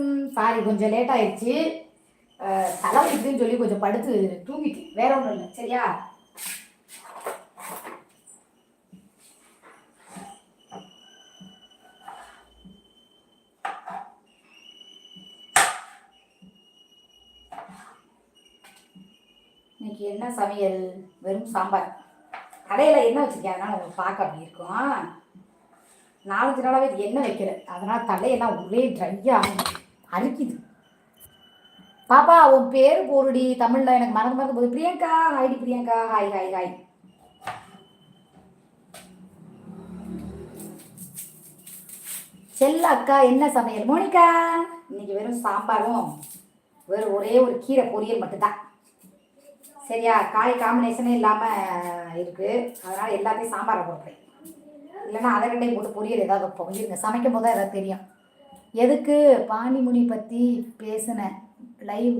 அனைவருக்கும் சாரி கொஞ்சம் லேட் ஆயிடுச்சு. அஹ், தலைவலிக்குதுன்னு சொல்லி கொஞ்சம் படுத்து தூங்கிட்டு வேற ஒன்றும் இல்லை சரியா? இன்னைக்கு என்ன சமையல்? வெறும் சாம்பார். கடையில் என்ன வச்சுருக்கேன் உங்களுக்கு பார்க்க அப்படி இருக்கும். நாலஞ்சு நாளாகவே இது எண்ணெய் வைக்கிறேன் அதனால் தலையெல்லாம் ஒரே ட்ரையாக அரிக்குது பாப்பா உன் பேர் போருடி தமிழில் எனக்கு மறந்து மறந்து போகுது. பிரியங்கா ஹாய்டி பிரியங்கா ஹாய் ஹாய் ஹாய். செல்ல அக்கா என்ன சமையல்? மோனிகா இன்னைக்கு வெறும் சாம்பாரும் வெறும் ஒரே ஒரு கீரை பொரியல் மட்டும்தான். சரியா? காய் காம்பினேஷனே இல்லாமல் இருக்குது அதனால் எல்லாத்தையும் சாம்பாரை போடுறேன் இல்லைன்னா அதை ரெண்டையும் போட்டு பொரியல் ஏதாவது பொங்கிருங்க சமைக்கும் போது தான் ஏதாவது தெரியும். எதுக்கு பாண்டிமுனி பற்றி பேசினேன் லைவ்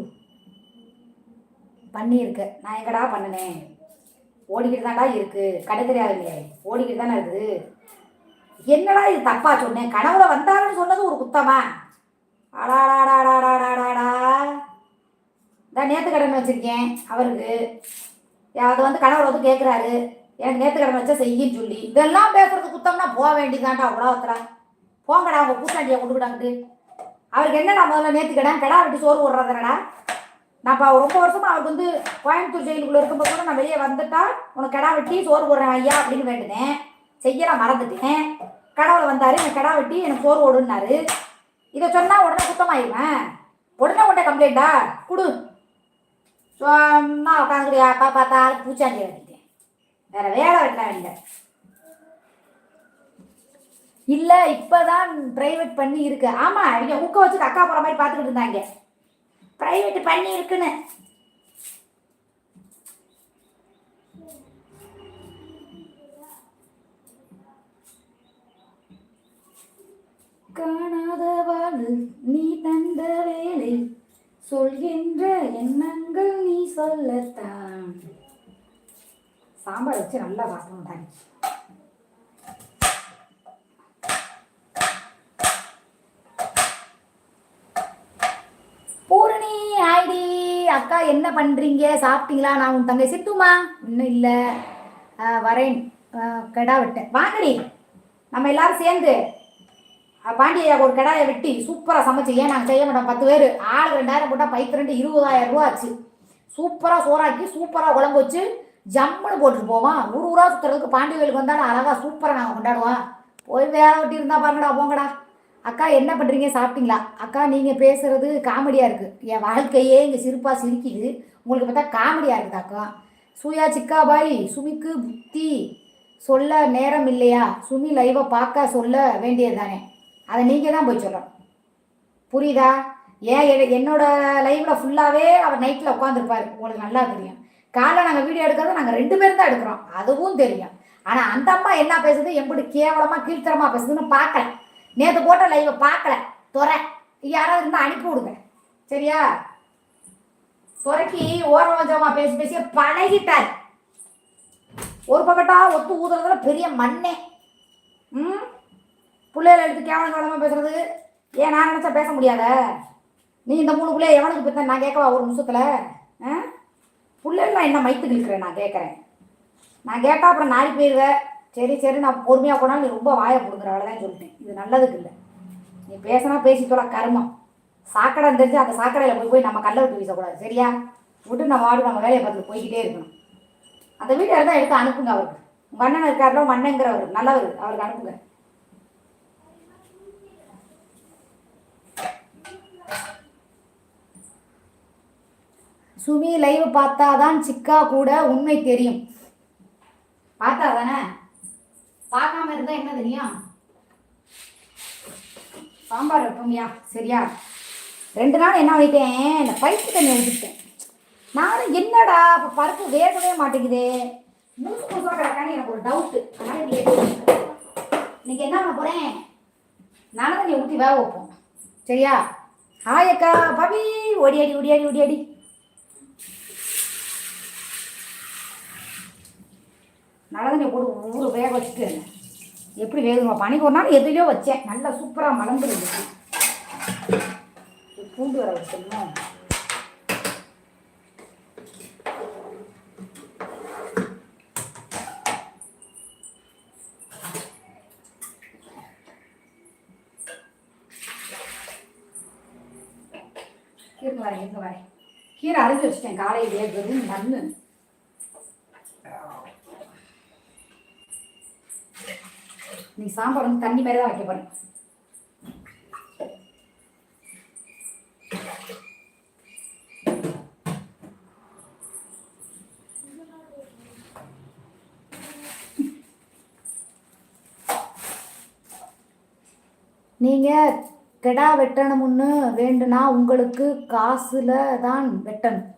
பண்ணியிருக்க? நான் எங்கடா பண்ணினேன்? ஓடிக்கிட்டு தான்டா இருக்குது கடை இல்லையே ஓடிக்கிட்டு தானே இருக்குது. என்னடா இது தப்பா சொன்னேன் கனவுல வந்தாருன்னு சொன்னது ஒரு குத்தமா? அடாடாடாடாடாடாடா. நான் நேற்று கடன் வச்சுருக்கேன் அவருக்கு. அது வந்து கனவுல வந்து கேட்குறாரு எனக்கு நேற்று கடன் வச்சா செய்யின்னு சொல்லி. இதெல்லாம் பேசுறது குத்தம்னா போக வேண்டியதான்டா உலகத்துல. போங்கடா அவங்க கூட்டாண்டியை கொண்டுக்கிட்டாங்கிட்டு அவருக்கு என்னடா முதல்ல நேற்று கிடா? கடா விட்டு சோறு விடுறதுனடா நான் இப்போ ரொம்ப வருஷமா அவருக்கு வந்து கோயம்புத்தூர் ஜெயிலுக்குள்ளே இருக்கும்போது கூட நான் வெளியே வந்துட்டா உனக்கு கடா வெட்டி சோறு போடுறேன் ஐயா அப்படின்னு வேண்டினேன். செய்யலாம் மறந்துட்டேன். கடவுளை வந்தார் எனக்கு கடா வெட்டி எனக்கு சோறு ஓடுனாரு இதை சொன்னால் உடனே குத்தமாயிருவேன். உடனே உடனே கம்ப்ளைண்டா கொடு. சொன்னா உட்காந்துக்கிறியா அப்பா பார்த்தா பூச்சாண்டி வேண்டிட்டேன் வேற வேலை வெட்ட வேண்டிய இல்லை இப்போதான் ப்ரைவேட் பண்ணி இருக்கு ஆமாம் இவங்க ஊக்க வச்சு அக்கா போகிற மாதிரி பார்த்துக்கிட்டு இருந்தாங்க. ப்ரைவேட் பண்ணி இருக்குன்னு காணாத வாழ்வு நீ தந்த வேலை. சொல்கின்ற எண்ணங்கள் நீ சொல்லத்தான். சாம்பார் வச்சு நல்லா வாசனம் தாங்க என்ன பண்றீங்க? சாப்பிட்டீங்களா? நான் உன் தங்கை சித்துமா? இன்னும் இல்லை. வரேன். கெடா வெட்டேன். விட்டேன் வாங்கடி. நம்ம எல்லாரும் சேர்ந்து பாண்டியா ஒரு கடாயை வெட்டி சூப்பராக சமைச்சு ஏன் நாங்கள் செய்ய மாட்டோம்? பத்து பேர். ஆள் ரெண்டாயிரம் போட்டால் பைத்து ரெண்டு இருபதாயிரம் ரூபா ஆச்சு. சூப்பராக சோறாக்கி சூப்பராக குழம்பு வச்சு ஜம்முன்னு போட்டுட்டு போவோம். ஊர் ஊரா சுற்றுறதுக்கு பாண்டி கோயிலுக்கு வந்தாலும் அழகாக சூப்பராக நாங்கள் கொண்டாடுவோம். போய் வேலை வெட்டி இருந்தால் பாருங்கடா போங்கடா. அக்கா என்ன பண்ணுறீங்க சாப்பிட்டீங்களா? அக்கா நீங்கள் பேசுகிறது காமெடியாக இருக்குது என் வாழ்க்கையே இங்கே சிரிப்பாக சிரிக்குது. உங்களுக்கு பார்த்தா காமெடியாக இருக்குது அக்கா? சூயா சிக்காபாய் சுமிக்கு புத்தி சொல்ல நேரம் இல்லையா? சுமி லைவை பார்க்க சொல்ல வேண்டியது தானே. அதை நீங்கள் தான் போய் சொல்லணும். புரியுதா? ஏன் எ- என்னோட லைவில் ஃபுல்லாகவே அவர் நைட்டில் உட்காந்துருப்பாரு உங்களுக்கு நல்லா தெரியும். காலைல நாங்கள் வீடியோ எடுக்கிறது நாங்கள் ரெண்டு பேரும் தான் எடுக்கிறோம். அதுவும் தெரியும். ஆனால் அந்த அம்மா என்ன பேசுது? எப்படி கேவலமாக கீழ்த்தரமாக பேசுதுன்னு பார்க்கல. நேற்று போட்ட லைவை பார்க்கல துறை. யாராவது இருந்தால் அனுப்பி விடுங்க. சரியா? துறைக்கு ஓரமாக பேசி பேசி பழகிட்டார். ஒரு பக்கட்டா ஒத்து ஊதுறதுல பெரிய மண்ணே. ம்? பிள்ளைகளை எடுத்து கேவலம் கேவலமாக பேசுறது? ஏன் நான் நினச்சா பேச முடியாத? நீ இந்த மூணு பிள்ளைய எவனுக்கு பெற்ற நான் கேட்கவா ஒரு நிமிஷத்தில்? ஆ? நான் என்ன மைத்து இருக்கிறேன் நான் கேட்குறேன். நான் கேட்டால் அப்புறம் நாரி போயிடுவேன் சரி சரி நான் பொறுமையாக போனாலும் நீ ரொம்ப வாயை பிடுங்குற தான் சொல்லிட்டேன். இது நல்லதுக்கு இல்லை. நீ பேசினா பேசி தொலை கருமம். சாக்கடை தெரிஞ்சு அந்த சாக்கடையில் போய் போய் நம்ம கல்லை விட்டு வீசக்கூடாது. சரியா? விட்டு நம்ம வாடு நம்ம வேலையை பார்த்து போய்கிட்டே இருக்கணும். அந்த வீட்டை தான் எடுத்து அனுப்புங்க அவருக்கு. உங்கள் அண்ணன் இருக்காருல உங்கள் அண்ணங்கிறவர் நல்லவர் அவருக்கு அனுப்புங்க. சுமி லைவ் பார்த்தாதான் சிக்கா கூட உண்மை தெரியும். பார்த்தா தானே பார்க்காம இருந்தா என்ன தெரியும்? சாம்பார் வைப்போம்யா. சரியா? ரெண்டு நாள் என்ன பண்ணிட்டேன் இந்த பைப்பு தண்ணி ஊற்றிட்டேன் நானும் என்னடா இப்போ பருப்பு வேகவே மாட்டேங்குதே. முழுசு முழுசாக கிடக்கான்னு எனக்கு ஒரு டவுட்டு அதனால நீ இன்னைக்கு என்ன பண்ண போகிறேன் நானும் தண்ணி ஊற்றி வேக வைப்போம். சரியா? ஹாய் அக்கா பவி. ஓடியாடி ஓடியாடி ஓடியாடி நல்லதண்ணி போட்டு ஊற வேக வச்சுட்டு எப்படி வேகுமா பனிக்கு ஒரு நாள் எதுலையோ வச்சேன். நல்லா சூப்பராக மலர்ந்து இருந்துச்சு பூண்டு வர வச்சிடணும். கீரை வரேன் இருங்க வரேன் கீரை அரைஞ்சி வச்சிட்டேன். காலையிலேயே வெறும் மண்ணு. நீ சாம்பார் வந்து தண்ணி மாதிரி தான் வைக்க போறேன். நீங்கள் கெடா வெட்டணும்னு வேண்டுனா உங்களுக்கு காசில் தான் வெட்டணும்.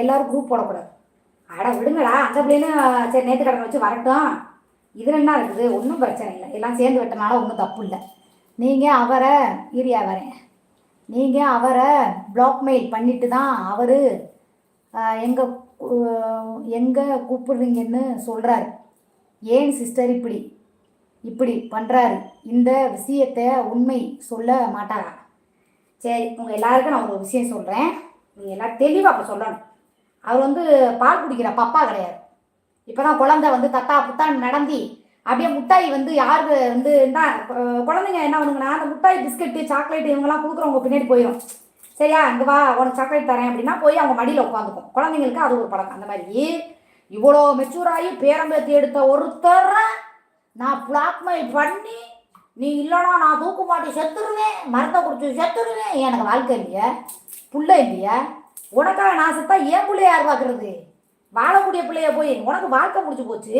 எல்லாரும் குரூப் போடக்கூடாது. அட விடுங்கடா அந்த பிள்ளைன்னு சரி நேற்று கடனை வச்சு வரட்டும். இதில் என்ன இருக்குது. ஒன்றும் பிரச்சனை இல்லை. எல்லாம் சேர்ந்து வெட்டனால ஒன்றும் தப்பு இல்லை. நீங்கள் அவரை ஈரியா வரேன். நீங்கள் அவரை பிளாக்மெயில் பண்ணிட்டு தான் அவர் எங்கே எங்கே கூப்பிடுறீங்கன்னு சொல்கிறாரு ஏன் சிஸ்டர் இப்படி? இப்படி பண்ணுறாரு இந்த விஷயத்தை உண்மை சொல்ல மாட்டாரா? சரி உங்கள் எல்லாருக்கும் நான் ஒரு விஷயம் சொல்கிறேன் நீங்கள் எல்லாம் தெளிவாக அப்போ சொல்லணும். அவர் வந்து பால் குடிக்கிற பப்பா கிடையாது. இப்போ தான் குழந்தை வந்து தத்தா புத்தான் நடந்தி. அப்படியே முட்டாய் வந்து யார் வந்து என்ன குழந்தைங்க என்ன பண்ணுங்கன்னா அந்த முட்டாய் பிஸ்கட்டு சாக்லேட் இவங்கெல்லாம் கொடுக்குறவங்க பின்னாடி போயிடும் சரியா இங்கே வா உனக்கு சாக்லேட் தரேன் அப்படின்னா போய் அவங்க மடியில் உட்காந்துக்கும். குழந்தைங்களுக்கு அது ஒரு பழக்கம். அந்த மாதிரி இவ்வளோ மெச்சூர் ஆகி பேரம்பேத்தி எடுத்த ஒருத்தரை நான் பிளாக்மெயில் பண்ணி நீ இல்லைனா நான் தூக்கு மாட்டி செத்துருவேன் மரத்தை குடிச்சு செத்துருவேன். எனக்கு வாழ்க்கை இல்லையா? புள்ள இல்லையா? உனக்காக நான் செத்தா ஏன் பிள்ளைய யார் பார்க்குறது வாழக்கூடிய பிள்ளைய போய் உனக்கு வாழ்க்கை முடிச்சு போச்சு.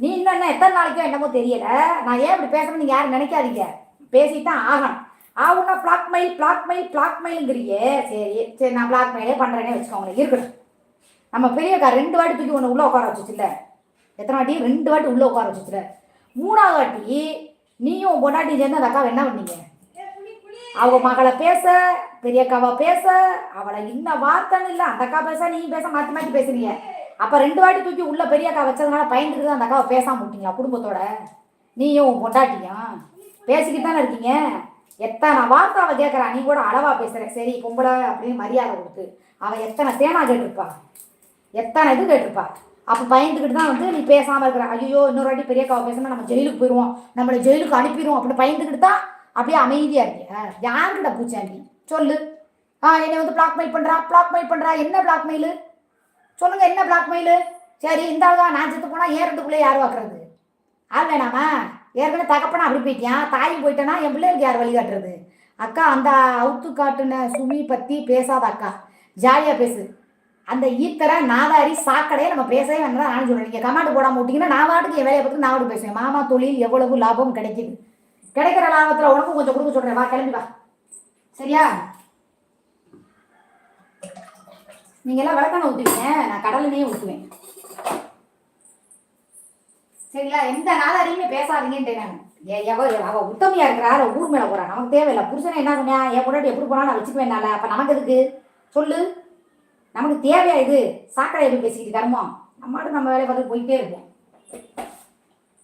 நீ இன்னும் எத்தனை நாளைக்கோ என்னமோ தெரியல. நான் ஏன் இப்படி பேசுறேன்னு நீங்கள் யாரும் நினைக்காதீங்க. பேசித்தான் ஆகணும். ஆகுன்னா பிளாக்மெயில் பிளாக்மெயில் பிளாக்மெயிலுங்கிறியே சரி சரி நான் பிளாக்மெயிலே பண்ணுறேனே வச்சுக்கோங்களேன் இருக்கட்டும். நம்ம பெரியக்கா ரெண்டு வாட்டி தூக்கி ஒன்று உள்ளே உட்கார வச்சுச்சுல்ல. எத்தனை வாட்டி? ரெண்டு வாட்டி உள்ளே உட்கார வச்சுச்சுல மூணாவது வாட்டி நீயும் பொண்டாட்டி சேர்ந்து அந்த அக்காவை என்ன பண்ணீங்க? அவங்க மகளை பேச பெரியக்காவை பேச அவளை இன்ன வார்த்தைன்னு இல்லை அந்த அக்கா பேச நீ பேச மாற்றி மாற்றி பேசுறீங்க. அப்போ ரெண்டு வாட்டி தூக்கி உள்ள பெரியக்கா வச்சதுனால பயந்துட்டு தான் அந்த அக்காவை பேசாம விட்டீங்களா குடும்பத்தோட? நீயும் உன் பொண்டாட்டியும்? பேசிக்கிட்டு தானே இருக்கீங்க? எத்தனை வார்த்தை அவள் கேட்குறா நீ கூட அளவா பேசுற. சரி பொம்பளை அப்படின்னு மரியாதை கொடுத்து அவள் எத்தனை சேனா கேட்டிருப்பா? எத்தனை இது கேட்டிருப்பா? அப்போ பயந்துக்கிட்டு தான் வந்து நீ பேசாமல் இருக்கிற. ஐயோ இன்னொரு வாட்டி பெரியக்காவை பேசினா நம்ம ஜெயிலுக்கு போயிடுவோம் நம்மளை ஜெயிலுக்கு அனுப்பிடுவோம் அப்படின்னு பயந்துக்கிட்டு தான் அப்படியே அமைதியாக இருக்கியா? யாருக்கிட்ட பூச்சாண்டி? சொல்லு. ஆ என்னை வந்து பிளாக்மெயில் பண்ணுறா பிளாக்மெயில் பண்ணுறா என்ன பிளாக்மெயிலு சொல்லுங்கள் என்ன பிளாக்மெயிலு சரி இந்த ஆள் தான் நான் செத்து போனால் ஏன் யார் பார்க்குறது ஆள் வேணாமா? ஏற்கனவே தகப்பனா அப்படி போயிட்டியான் தாயும் போயிட்டேன்னா என் பிள்ளைகளுக்கு யார் வழிகாட்டுறது அக்கா அந்த அவுத்து காட்டுன சுமி பற்றி பேசாத அக்கா. ஜாலியாக பேசு. அந்த ஈத்தரை நாதாரி சாக்கடையை நம்ம பேசவே வேண்டாம் நானும் சொல்கிறேன் நீங்கள் கமாண்டு போடாமல் விட்டிங்கன்னா நான் வாட்டுக்கு என் வேலையை பற்றி நான் வாட்டு பேசுவேன். மாமா தொழில் எவ்வளவு லாபம் கிடைக்குது. கிடைக்கிற லாபத்தில் உனக்கும் கொஞ்சம் கொடுக்க சொல்கிறேன் வா கிளம்பி வா. சரியா? நீங்க எல்லாம் விளக்கான ஊற்றுவீங்க நான் கடலையே ஊற்றுவேன் சரியா? எந்த நாளாரையுமே பேசாதீங்கன்ட்டு நான். ஏ- எவ அவ உத்தமையா இருக்கிறா ஊர் மேல போறா நமக்கு தேவையில்லை. புருஷனை என்ன சொன்னா என் பொண்டாட்டி எப்படி போனா நான் வச்சுக்குவேன் அப்ப நமக்கு எதுக்கு? சொல்லு. நமக்கு தேவையா இது? சாக்கடை எப்படி பேசிக்கிட்டு கர்மம் நம்மாட்டு நம்ம வேலையை பார்த்து போயிட்டே இருக்கோம்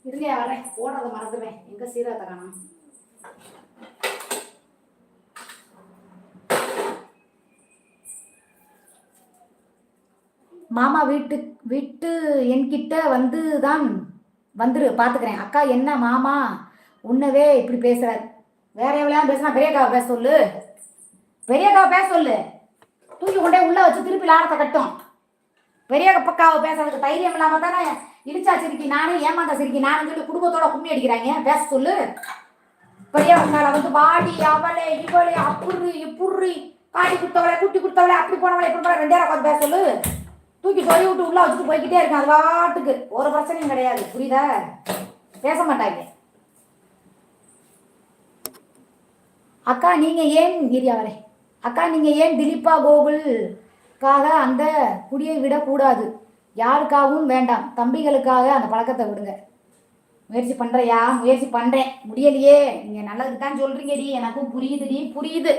இருக்கையா வரேன். ஓடுறத மறந்துடுவேன். எங்க சீரகத்தை காணோம். மாமா வீட்டு வீட்டு என்கிட்ட வந்து தான் வந்துரு பார்த்துக்கிறேன் அக்கா என்ன மாமா? உன்னவே இப்படி பேசுறாரு வேற எவ்வளோ பேசுனா பெரியக்காவை பேச சொல்லு. பெரியக்காவை பேச சொல்லு. தூக்கி கொண்டே உள்ளே வச்சு திருப்பி லாடத்தை கட்டும். பெரிய பக்காவை பேசுறதுக்கு தைரியம் இல்லாமல் தானே இடிச்சா சிரிக்கி நானே ஏமாந்தா சிரிக்கி நானும் சொல்லி குடும்பத்தோட கும்மி அடிக்கிறாங்க. பேச சொல்லு. பெரியவங்களால வந்து வாடி அவளே இவளே அப்புறி இப்புறி. காடி குத்தவளை குட்டி குத்தவளை அப்படி போனவளை இப்படி போன ரெண்டே உட்காந்து பேச சொல்லு. தூக்கி சொல்லி விட்டு உள்ள வச்சுட்டு போய்கிட்டே இருக்கேன். அது பாட்டுக்கு. ஒரு பிரச்சனையும் கிடையாது. புரியுதா? பேச மாட்டாங்க. அக்கா நீங்க ஏன் ஏரியா வரேன் அக்கா நீங்க ஏன் திலீப்பா கோகுலுக்காக அந்த குடியை விடக்கூடாது? யாருக்காகவும் வேண்டாம். தம்பிகளுக்காக அந்த பழக்கத்தை விடுங்க. முயற்சி பண்ணுறையா முயற்சி பண்றேன். முடியலையே. நீங்க நல்லதுக்கு தான் சொல்கிறீங்கடி எனக்கும் புரியுதுடி. புரியுது.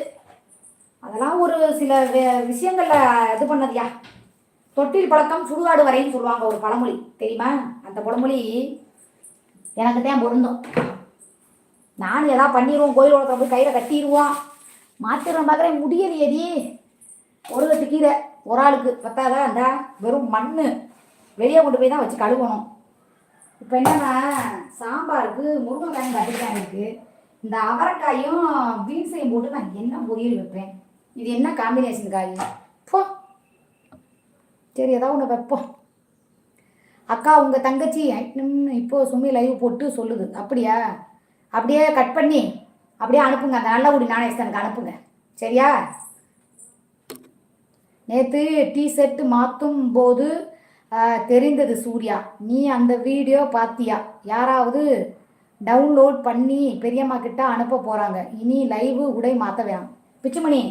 அதெல்லாம் ஒரு சில விஷயங்களில் விஷயங்கள்ல இது பண்ணதுயா? தொட்டில் பழக்கம் சுடுகாடு வரைன்னு சொல்லுவாங்க ஒரு பழமொழி. தெரியுமா? அந்த பழமொழி எனக்கு தான் பொருந்தும். நானும் எதாவது பண்ணிடுவோம் கோயில் உலகத்தில் போய் கையில் கட்டிடுவோம் மாத்திரம் பார்க்குறேன் முடியலையடி ஒரு கட்டு கீரை ஒரு ஆளுக்கு. பத்தாதா? இந்த வெறும் மண் வெளியே கொண்டு போய் தான் வச்சு கழுவணும். இப்போ என்னன்னா சாம்பாருக்கு முருங்கைக்காயும் கத்திரிக்காயும் இருக்குது இந்த அவரைக்காயும் பீன்ஸையும் போட்டு நான் என்ன பொரியல் வைப்பேன்? இது என்ன காம்பினேஷன் காய்? சரி ஏதாவது ஒன்று வைப்போம். அக்கா உங்கள் தங்கச்சி இப்போது இப்போ லைவ் போட்டு சொல்லுது. அப்படியா? அப்படியே கட் பண்ணி அப்படியே அனுப்புங்க. அந்த நல்ல குடி நாணயஸ்தானுக்கு அனுப்புங்க. சரியா? நேற்று டிஷர்ட் மாற்றும் போது தெரிந்தது சூர்யா. நீ அந்த வீடியோ பார்த்தியா யாராவது டவுன்லோட் பண்ணி பெரியம்மா கிட்ட அனுப்ப போகிறாங்க இனி லைவு உடை மாற்ற வேணாம். பிச்சுமணி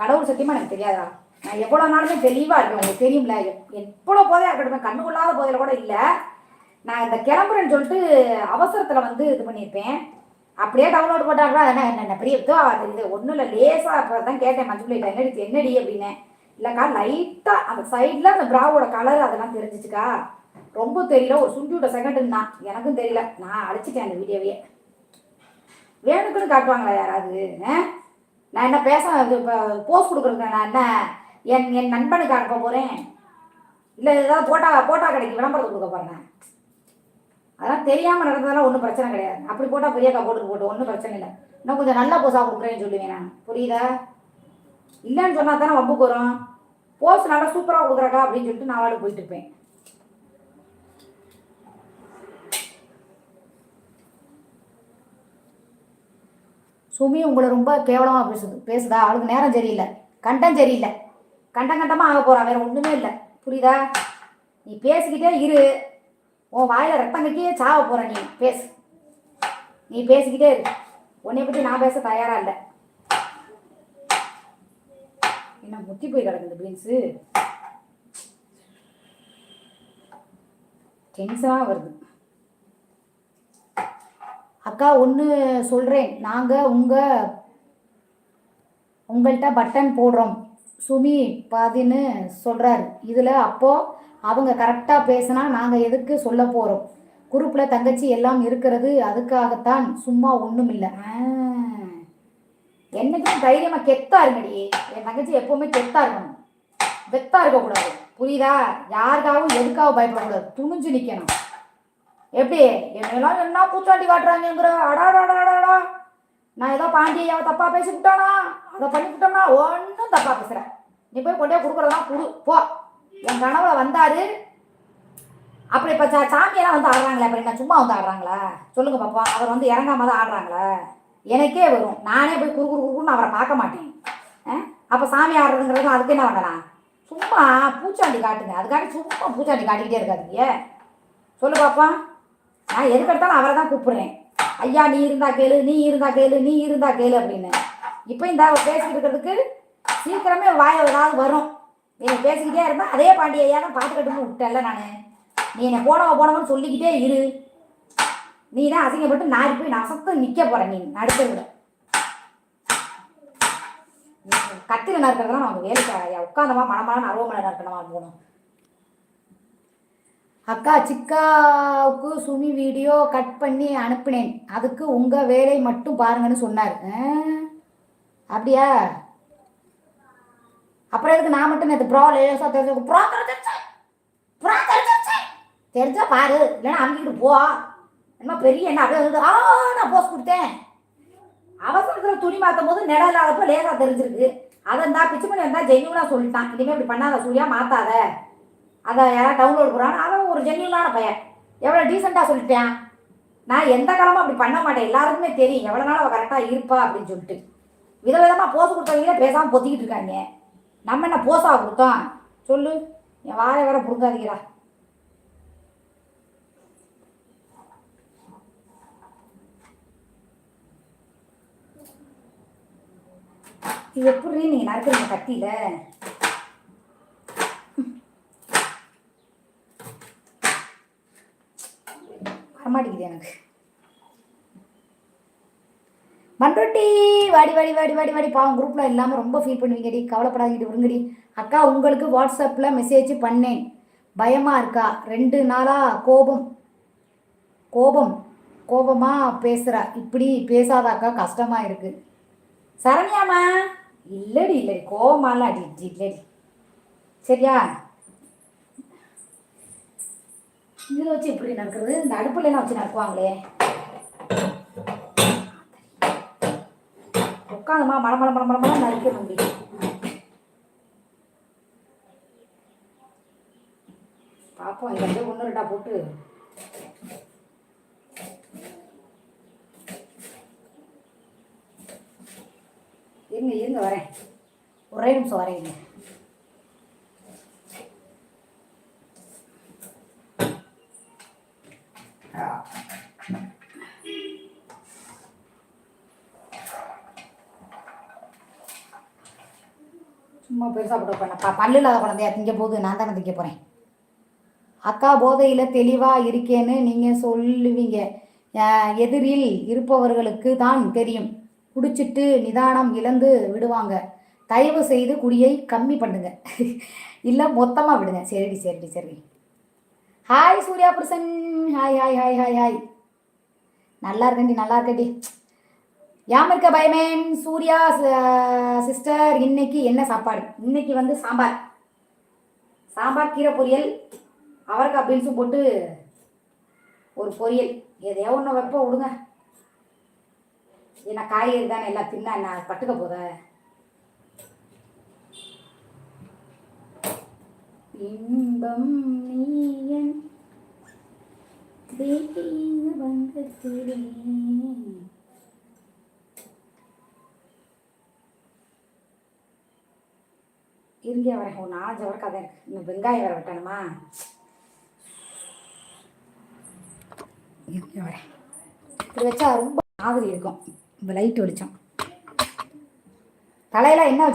கடவுள் சத்தியமாக எனக்கு தெரியாதா? நான் எவ்வளோ நாளுமே தெளிவாக இருக்கேன் உங்களுக்கு தெரியும்ல எவ்வளோ போதையாக இருக்கட்டும் கண்ணுக்குள்ளாத போதையில் கூட இல்லை. நான் இந்த கிளம்புறேன்னு சொல்லிட்டு அவசரத்தில் வந்து இது பண்ணியிருப்பேன். அப்படியே டவுன்லோட் போட்டாங்களா அதனால் என்ன பெரிய இதோ தெரியுது. ஒன்றும் இல்லை லேசாக இப்போ தான் கேட்டேன் மஞ்சள் பிள்ளைகிட்ட என்னடி என்னடி அப்படின்னேன் இல்லைக்கா லைட்டாக அந்த சைடில் அந்த ப்ராவோட கலர் அதெல்லாம் தெரிஞ்சிச்சுக்கா. ரொம்ப தெரியல ஒரு சுண்டி விட்ட செகண்டுன்னு தான் எனக்கும் தெரியல. நான் அழிச்சிட்டேன் அந்த வீடியோவையே வேணுக்குன்னு காட்டுவாங்களா யாராவது? நான் என்ன பேச இப்போ போஸ்ட் கொடுக்குறேங்க நான் என்ன என் என் நண்பனுக்கு அனுப்ப போகிறேன் இல்லை ஏதாவது போட்டா போட்டா கடைக்கு விளம்பரத்துக்கு கொடுக்க போகிறேன் அதெல்லாம் தெரியாமல் நடந்ததெல்லாம் ஒன்றும் பிரச்சனை கிடையாது. அப்படி போட்டால் பெரியக்கா போட்டு போட்டோம் ஒன்றும் பிரச்சனை இல்லை. இன்னும் கொஞ்சம் நல்ல போஸாக கொடுக்குறேன்னு சொல்லுவேன் நான். புரியுதா? இல்லைன்னு சொன்னால் தானே வம்புக்கு வரும். போஸ் நல்லா சூப்பராக கொடுக்குறக்கா அப்படின்னு சொல்லிட்டு நான் வாடு போயிட்டு இருப்பேன். சுமி உங்களை ரொம்ப கேவலமாக பேசுது பேசுதா? அவளுக்கு நேரம் சரியில்லை. கண்டம் சரியில்லை. கண்டம் கண்டமாக ஆக போகிறா வேறு ஒன்றுமே இல்லை. புரியுதா? நீ பேசிக்கிட்டே இரு. உன் வாயில் ரத்தம் கட்டியே சாவ போகிற நீ. பேசு. நீ பேசிக்கிட்டே இரு. உன்னை பற்றி நான் பேச தயாராக இல்லை. என்ன முத்தி போய் கிடக்குது பீன்ஸு டென்ஷனாக வருது. அக்கா ஒன்று சொல்கிறேன் நாங்கள் உங்கள் உங்கள்கிட்ட பட்டன் போடுறோம். சுமி பாதின்னு சொல்கிறாரு இதில் அப்போது அவங்க கரெக்டாக பேசினா நாங்கள் எதுக்கு சொல்ல போகிறோம் குரூப்பில் தங்கச்சி எல்லாம் இருக்கிறது அதுக்காகத்தான் சும்மா ஒன்றும் இல்லை. என்னைக்கும் தைரியமாக கெத்தா இருங்கடி. என் தங்கச்சி எப்போவுமே கெத்தா இருக்கணும். வெத்தா இருக்கக்கூடாது. புரியுதா? யாருக்காகவும் எதுக்காகவும் பயப்படக்கூடாது. துணிஞ்சு நிற்கணும் எப்படி? என்னெல்லாம் என்ன பூச்சாண்டி காட்டுறாங்கிற அடாடாடாடாடா நான் ஏதோ பாண்டியாவை தப்பாக பேசி விட்டானா அதை பண்ணிவிட்டோம்னா ஒன்றும் தப்பாக பேசுகிறேன் நீ போய் கொண்டே கொடுக்குறதெல்லாம் கொடு. போ. என் கனவுல வந்தாரு. அப்படி இப்போ சா சாமியெல்லாம் வந்து ஆடுறாங்களே அப்படி என்ன சும்மா வந்து ஆடுறாங்களா? சொல்லுங்க பாப்பா. அவர் வந்து இறங்காம தான் ஆடுறாங்களா? எனக்கே வரும். நானே போய் குறு குறு குறுன்னு அவரை பார்க்க மாட்டேன். அப்போ சாமி ஆடுறதுங்கிறது அதுக்கு என்ன பண்ணலாம் சும்மா பூச்சாண்டி காட்டுங்க. அதுக்காக சும்மா பூச்சாண்டி காட்டிக்கிட்டே இருக்காதீங்க. சொல்லு பாப்பா. நான் எதுக்கு எடுத்தாலும் அவரை தான் கூப்பிடுறேன். ஐயா நீ இருந்தா கேளு நீ இருந்தா கேளு நீ இருந்தா கேளு அப்படின்னு. இப்போ இந்த பேசிக்கிட்டு இருக்கிறதுக்கு சீக்கிரமே வாய் ஏதாவது வரும். நீ பேசிக்கிட்டே இருந்தா அதே பாண்டி ஐயா தான் பார்த்துக்கிட்டு விட்டேன்ல நான். நீ என்னை போனவ போனவன்னு சொல்லிக்கிட்டே இரு. நீ தான் அசிங்கப்பட்டு நாரி போய் நசத்து நிற்க போகிறேன் நீ நடுத்தவிட கத்தில நறுக்கிறதுலாம் நமக்கு வேலைக்கு ஆகாது உட்காந்தமா மனமான அருவமனை நறுக்கணுமா போகணும் அக்கா சிக்காவுக்கு சுமி வீடியோ கட் பண்ணி அனுப்பினேன். அதுக்கு உங்கள் வேலை மட்டும் பாருங்கன்னு சொன்னார். அப்படியா? அப்புறம் எதுக்கு நான் மட்டும் நேற்று ப்ரோ லேசாக தெரிஞ்சு ப்ரோ தெரிஞ்சு ப்ரோ தெரிஞ்சு தெரிஞ்சா பாரு இல்லைன்னா அமுக்கிட்டு போ. என்ன பெரிய என்ன அப்படியே வந்து ஆ நான் போஸ்ட் கொடுத்தேன். அவசரத்தில் துணி மாற்றும் போது நிலம் இல்லாதப்ப லேசாக தெரிஞ்சிருக்கு. அதை இருந்தால் பிச்சு பண்ணி வந்தால் ஜென்யூனாக சொல்லிட்டான். இனிமேல் இப்படி பண்ணாத சூரியா மாற்றாத அதை யாராவது டவுன்லோட் போகிறான் அவன் ஒரு ஜென்யூனான பையன். எவ்வளோ டீசெண்டாக சொல்லிட்டேன். நான் எந்த காலமும் அப்படி பண்ண மாட்டேன். எல்லாருக்குமே தெரியும். எவ்வளோ நாள் அவள் கரெக்டாக இருப்பா அப்படின்னு சொல்லிட்டு. விதவிதமாக போஸ் கொடுத்தவங்களே பேசாமல் பொத்திக்கிட்டு இருக்காங்க. நம்ம என்ன போசா கொடுத்தோம்? சொல்லு. என் வாயை வேற புடுங்காதீங்களா இது எப்படி நீங்கள் நறுக்கிறீங்க கத்தியில் வரமாட்டேங்குது எனக்கு பண்ருட்டி வாடி வாடி வாடி வாடி வாடி. பாவம் குரூப்பில் இல்லாமல் ரொம்ப ஃபீல் பண்ணுவீங்கடி. கவலைப்படாதீங்கடி விடுங்கடி. அக்கா உங்களுக்கு வாட்ஸ்அப்பில் மெசேஜ் பண்ணேன். பயமாக இருக்கா? ரெண்டு நாளாக கோபம். கோபம். கோபமாக பேசுகிறா இப்படி பேசாதாக்கா கஷ்டமாக இருக்குது சரண்யாமா? இல்லடி இல்லடி. கோபமாலாம் அடி அடி இல்லடி. சரியா? இதில் வச்சு இப்படி நடக்கிறது? இந்த அடுப்புலாம் வச்சு நடக்குவாங்களே. உட்காந்துமா மழை மழை மழை மழை மழை நறுக்க முடியும் பார்ப்போம் இதை அப்படியே ஒன்று ரெண்டா போட்டு. இருங்க இருங்க வரேன். ஒரே நிமிஷம் வரேன் போய் சாப்பிட பெருசாக பல்லு இல்லாத குழந்தையா திங்க போது நான் தானே திங்க போகிறேன் அக்கா போதையில் தெளிவாக இருக்கேன்னு நீங்கள் சொல்லுவீங்க. எதிரில் இருப்பவர்களுக்கு தான் தெரியும். குடிச்சிட்டு நிதானம் இழந்து விடுவாங்க. தயவு செய்து குடியை கம்மி பண்ணுங்க. இல்லை மொத்தமாக விடுங்க. சரிடி சரிடி சரி ஹாய் சூர்யா புருஷன். Hi hi hi hi hi நல்லா இருக்கண்டி நல்லா இருக்கண்டி யாம் இருக்க பயமேன்? சூர்யா சிஸ்டர் இன்னைக்கு என்ன சாப்பாடு? இன்னைக்கு வந்து சாம்பார். சாம்பார் கீரை பொரியல் அவரைக்காய் பீன்ஸும் போட்டு ஒரு பொரியல். எதையோ ஒன்று வைப்போம் விடுங்க. ஏன்னா காய்கறி தானே எல்லாம் தின்னா நான் பட்டுக்க போத? இன்பம் நீயன் தெய்வ பந்தத்திலே இருங்க வரேன் ஒரு நாலஞ்சு வரைக்கும் அதான் இருக்கு. இன்னும் வெங்காயம் வர வெட்டணுமா? இருங்க வரேன் இப்படி வச்சா ரொம்ப மாதிரி இருக்கும். இப்போ லைட் வெளிச்சம் தலையெல்லாம் என்ன வச்சு